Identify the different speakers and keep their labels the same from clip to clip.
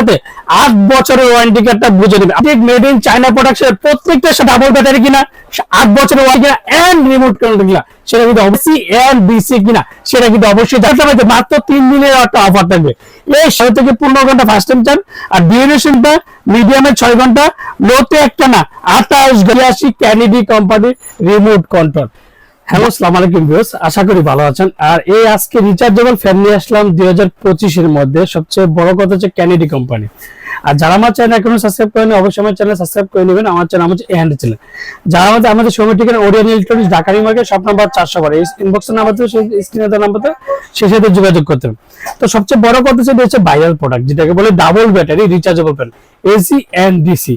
Speaker 1: সাথে আট বছরের ওয়ারেন্টি কার্ডটা বুঝে নেবে। আপনি মেড ইন চায়না প্রোডাক্টের প্রত্যেকটা ডাবল ব্যাটারি কিনা, আট বছরের ওয়ারেন্টি কিনা এন্ড রিমোট কন্ট্রোল কিনা, সেটা কিন্তু অবশ্যই এন্ড বিসি কিনা, সেটা কিন্তু অবশ্যই জানতে হবে মাত্র তিন দিনের একটা অফার থাকবে। এই ছয় থেকে পনেরো ঘণ্টা ফার্স্ট টাইম চান, আর ডিউরেশনটা মিডিয়ামে ছয় ঘণ্টা লোতে একটা না, আঠাশ, বিরাশি ক্যানিডি কোম্পানির রিমোট কন্ট্রোল হ্যালো সালাম আলাইকুম ভিউস আশা করি ভালো আছেন। আর এই আজকে রিচার্জেবল ফ্যান নিয়ে আসলাম দুই হাজার পঁচিশের মধ্যে সবচেয়ে বড় কথা হচ্ছে ক্যানেডি কোম্পানি আর যারা আমার চ্যানেল এখনও সাবস্ক্রাইব করেনি অবশ্যই আমার চ্যানেল সাবস্ক্রাইব করে নেবেন। আমার চ্যানেল আমার হ্যান্ড চ্যানেল যারা আমাদের আমাদের সময় ঠিকানা ওরিয়ান ইলেকট্রনিক্স ঢাকা মার্কেট সব নাম্বার চারশো বারো। ইনবক্সের নাম্বার তো সেই স্ক্রিনের নাম্বার তো সেই সাথে যোগাযোগ করতে হবে তো সবচেয়ে বড় কথা সেটা হচ্ছে ভাইরাল প্রোডাক্ট যেটাকে বলে double battery rechargeable fan AC and DC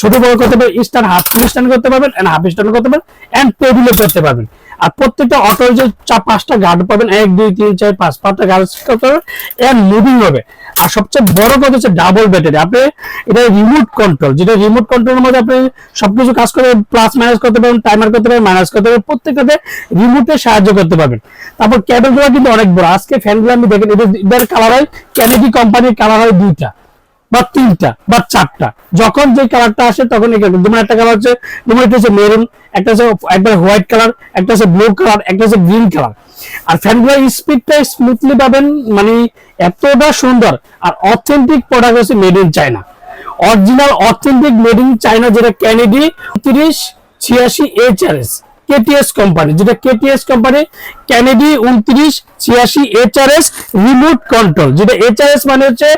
Speaker 1: ছোট বড় করতে পারবেন স্ট্যান্ড হাফ স্ট্যান্ড করতে পারবেন হাফ স্ট্যান্ড করতে পারবেন এন্ড টেবিলে করতে পারবেন। আর প্রত্যেকটা অটোর যে চার পাঁচটা গার্ড পাবেন, এক, দুই, তিন, চার, পাঁচ, পাঁচটা গার্ড পারবেন মুভিং হবে। আর সবচেয়ে বড় কথা হচ্ছে ডাবল ব্যাটারি আপনি এটা রিমোট কন্ট্রোল যেটা রিমোট কন্ট্রোলের মধ্যে আপনি সবকিছু কাজ করে প্লাস মাইনাস করতে পারবেন টাইমার করতে পারবেন মাইনাস করতে পারবেন প্রত্যেকটাতে রিমোটে সাহায্য করতে পারবেন। তারপর ক্যাবেলগুলো কিন্তু অনেক বড়। আজকে ফ্যানগুলো আমি দেখেন, এদের কালার হয় ক্যানেডি কোম্পানির কালার হয় দুইটা। বা তিনটা, বা চারটা। যখন যে কালারটা আসে, তখন এই কালার যেমন একটা কালার হচ্ছে, যেমন একটা হচ্ছে মেরুন একটা হচ্ছে একবার হোয়াইট কালার একটা হচ্ছে ব্লু কালার একটা হচ্ছে গ্রিন কালার আর ফ্যানগুলোর স্পিডটা স্মুথলি পাবেন মানে এতটা সুন্দর। আর অথেন্টিক প্রোডাক্ট হচ্ছে made in China original authentic made in China যেটা ক্যানেডি তিরিশ, ছিয়াশি H R S KTS company যেটা কেটিএস কোম্পানি ক্যানেডি উনত্রিশ, ছিয়াশি এইচআরএস রিমোট কন্ট্রোল যেটা এইচআরএস মানে হচ্ছে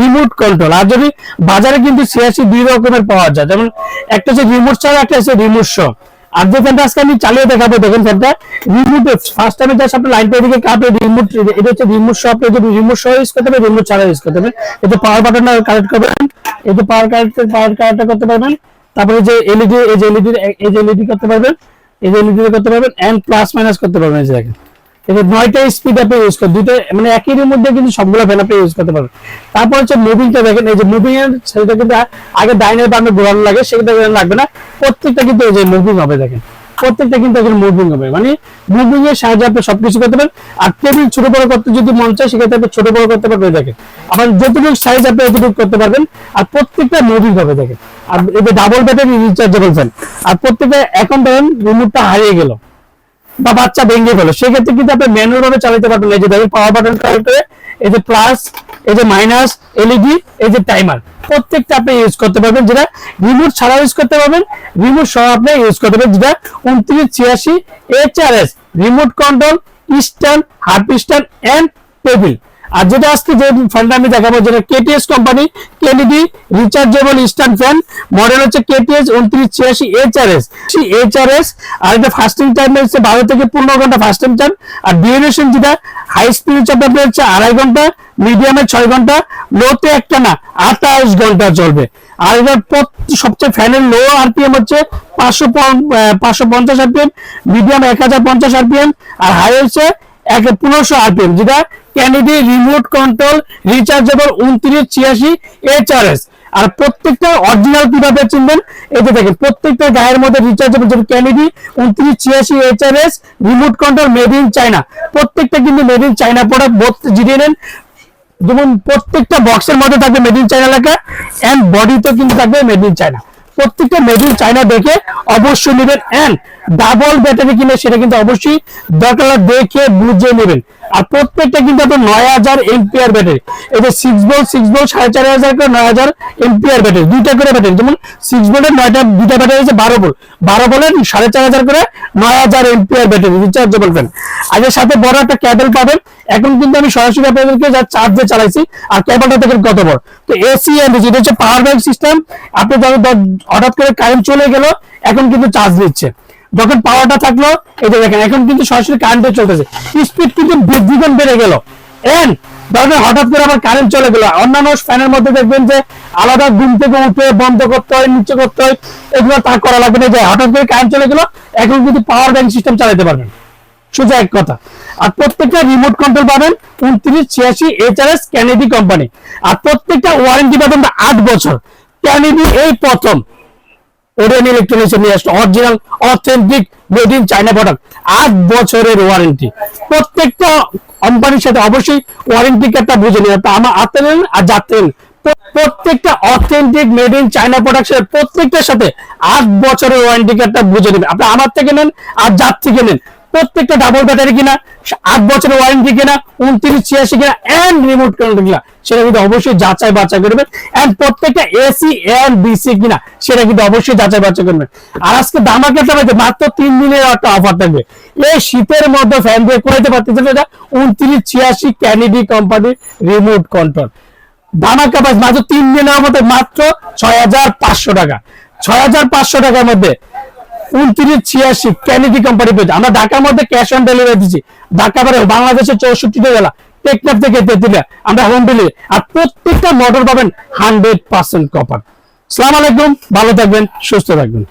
Speaker 1: রিমোট কন্ট্রোল আর যদি বাজারে কিন্তু ছিয়াশি দুই রকমের পাওয়া যায়, যেমন একটা হচ্ছে রিমোট ছাড়া, একটা হচ্ছে রিমোট সহ আর যে ফ্যানটা আজকে আমি চালিয়ে দেখাবো, দেখুন ফ্যানটা রিমোট ফার্স্ট টাইমে জাস্ট আপনি লাইনটা এদিকে কাপে রিমোট এটা হচ্ছে রিমোট সহ আপনি যদি রিমোট সহ ইউজ করতে পারবেন রিমোট ছাড়া ইউজ করতে পারবেন এতে পাওয়ার বাটনটা কানেক্ট করবেন এতে পাওয়ার কানেক্ট পাওয়ার কানেক্ট করতে পারবেন। তারপরে যে এলইডি এই যে এলইডি এই যে এলইডি করতে পারবেন। এই যে করতে পারবেন এন্ড প্লাস মাইনাস করতে পারবেন, এই দেখেন। এটা নয়টা স্পিড আপনি ইউজ করেন দুইটা মানে একই মধ্যে কিন্তু সবগুলো ফ্যান আপনি ইউজ করতে পারবেন। তারপর হচ্ছে মুভিংটা দেখেন, এই যে মুভিং এর সেটা কিন্তু আগে ডাইনের বামে ঘোরানো লাগে, সেটা লাগবে না। প্রত্যেকটা কিন্তু এই যে মুভিং হবে, দেখেন। প্রত্যেকটা কিন্তু এখন মুভিং হবে। মানে মুভিং এর সাহায্যে আপনি সবকিছু করতে পারেন। আর টেবিল ছোট বড় করতে যদি মন চায়, সেক্ষেত্রে আপনি ছোট বড় করতে পারবেন, দেখেন। আবার যতটুকু সাইজ আপনি এতটুকু করতে পারবেন, আর প্রত্যেকটা মুভিং হবে, দেখেন। আর এই ডাবল ব্যাটারি রিচার্জেবল ফ্যান আর প্রত্যেকটা, এখন ধরেন রিমোটটা হারিয়ে গেল, বা বাচ্চা ভেঙে গেল, সেক্ষেত্রে কিন্তু আপনি ম্যানুয়াল ভাবে চালাতে পারবেন এই যে দেখেন পাওয়ার বাটন কানেক্ট করে এই যে প্লাস এই যে মাইনাস এলইডি এই যে টাইমার প্রত্যেকটা আপনি ইউজ করতে পারবেন যেটা রিমোট ছাড়া ইউজ করতে পারবেন রিমোট সহ আপনি ইউজ করতে পারবেন যেটা উনত্রিশ, ছিয়াশি HRS remote control stand heart stand end table আর যেটা আজকে যে ফ্যানটা আমি দেখাবো, যেটা KTS company KDD rechargeable eastern fan model হচ্ছে কেটিএস উনত্রিশ ছিয়াশি H R HRS HRS R S আর এটা ফাস্টিং টাইম হচ্ছে বারো থেকে পনেরো ঘণ্টা ফাস্টিং টাইম আর ডিউরেশন যেটা হাই স্পিড চাপটা হচ্ছে আড়াই ঘণ্টা মিডিয়ামে ছয় ঘণ্টা লোতে একটা না, আঠাশ ঘণ্টা চলবে। আর এটার সবচেয়ে ফ্যানের লো আরপিএম হচ্ছে পাঁচশো পাঁচশো পঞ্চাশ আরপিএম মিডিয়াম এক হাজার পঞ্চাশ আরপিএম আর হাই হচ্ছে এক, পনেরোশো আরপিএম যেটা ক্যানেডি রিমোট কন্ট্রোল রিচার্জেবল উনত্রিশ, ছিয়াশি এইচআরএস আর প্রত্যেকটা অরিজিনাল কীভাবে চিনবেন? এই যে দেখেন, প্রত্যেকটা গায়ের মধ্যে রিচার্জেবল যেটা ক্যানেডি উনত্রিশ, ছিয়াশি HRS remote control made in China প্রত্যেকটা কিন্তু মেড ইন চায়না প্রোডাক্ট জিডিয়ে নেন। যেমন প্রত্যেকটা বক্সের মধ্যে থাকবে মেড ইন চায়না লেখা অ্যান্ড বডিতে কিন্তু থাকবে মেড ইন চায়না প্রত্যেকটা মেড ইন চায়না দেখে অবশ্যই নেবেন অ্যান্ড ডাবল ব্যাটারি কিনে সেটা কিন্তু অবশ্যই দরকার দেখে বুঝে নেবেন। আর প্রত্যেকটা কিন্তু আপনার নয় হাজার এমপিআর ব্যাটারি এই যে সিক্স বল সিক্স বল সাড়ে চার হাজার করে নয় হাজার এমপিআর ব্যাটারি দুইটা করে ব্যাটারি যেমন সিক্স বলের নয়টা, দুইটা ব্যাটারি হচ্ছে বারো বল বারো বলের সাড়ে চার হাজার করে নয় হাজার এমপিআর ব্যাটারি রিচার্জেবল ফ্যান আর এর সাথে বড় একটা ক্যাবেল পাবেন। এখন কিন্তু আমি সরাসরি আপনাদেরকে যা চার্জে চালাইছি, আর ক্যাবেলটা দেখেন কত বড়। তো এসি এন্ড যেটা হচ্ছে পাওয়ার ব্যাংক সিস্টেম আপনি হঠাৎ করে কারেন্ট চলে গেল, এখন কিন্তু চার্জ দিচ্ছে। যখন পাওয়ারটা থাকল, এই যে দেখেন, এখন কিন্তু সরাসরি কারেন্টে চলতেছে। স্পিড কিন্তু দ্বিগুণ বেড়ে গেল। এন্ড ধরেন হঠাৎ করে আবার কারেন্ট চলে গেল। অন্যান্য ফ্যানের মধ্যে দেখবেন যে আলাদা ঘুম থেকে উঠে বন্ধ করতে হয়, নিচে করতে হয়, এগুলো তা করা লাগবে না। যে হঠাৎ করে কারেন্ট চলে গেল, এখন কিন্তু পাওয়ার ব্যাংক সিস্টেম চালাতে পারবেন। সোজা এক কথা। আর প্রত্যেকটা রিমোট কন্ট্রোল পাবেন উনত্রিশ, ছিয়াশি এইচআরএস ক্যানেডি কোম্পানি আর প্রত্যেকটা ওয়ারেন্টি পাবেন আট বছর। ক্যানেডি এই প্রথম। ওরিয়ান ইলেকট্রনিক্স নিয়ে আসছে original authentic made in China product আট বছরের ওয়ারেন্টি প্রত্যেকটা কোম্পানির সাথে অবশ্যই ওয়ারেন্টি কার্ডটা বুঝে নিয়ে আমার হাতে নেন আর যাতে প্রত্যেকটা অথেন্টিক মেড ইন চায়না প্রোডাক্টের প্রত্যেকটার সাথে আট বছরের ওয়ারেন্টি কার্ডটা বুঝে নেবেন। আপনি আমার থেকে নেন আর যার থেকে নেন। প্রত্যেকটা ডাবল ব্যাটারি কিনা, আট বছরের ওয়ারেন্টি কিনা, উনত্রিশ, ছিয়াশি কিনা এন্ড রিমোট কন্ট্রোল কিনা, সেটা কিন্তু অবশ্যই যাচাই বাছাই করবেন। এন্ড প্রত্যেকটা এসি এন্ড বিসি কিনা, সেটা কিন্তু অবশ্যই যাচাই বাছাই করবেন। আর আজকে দামাকাটা পাইতে মাত্র তিন দিনের একটা অফার থাকবে। এই শীতের মধ্যে ফ্যান দিয়ে করাইতে পারতেছেন এটা উনত্রিশ, ছিয়াশি ক্যানিডি কোম্পানির রিমোট কন্ট্রোল ধামাকা প্রাইস মাত্র তিন দিনের মধ্যে মাত্র ছয় হাজার পাঁচশো টাকা। ছয় হাজার পাঁচশো টাকার মধ্যে উনত্রিশ, ছিয়াশি ক্যানিডি কোম্পানি পেয়েছে। আমরা ঢাকার মধ্যে ক্যাশ অন ডেলিভারি দিচ্ছি ঢাকা বারে বাংলাদেশের চৌষট্টিটা জেলা টেকনাফ থেকে তেতুলিয়া আমরা হোম ডেলিভারি আর প্রত্যেকটা মডেল পাবেন হান্ড্রেড পার্সেন্ট কপার সালাম আলাইকুম, ভালো থাকবেন, সুস্থ থাকবেন।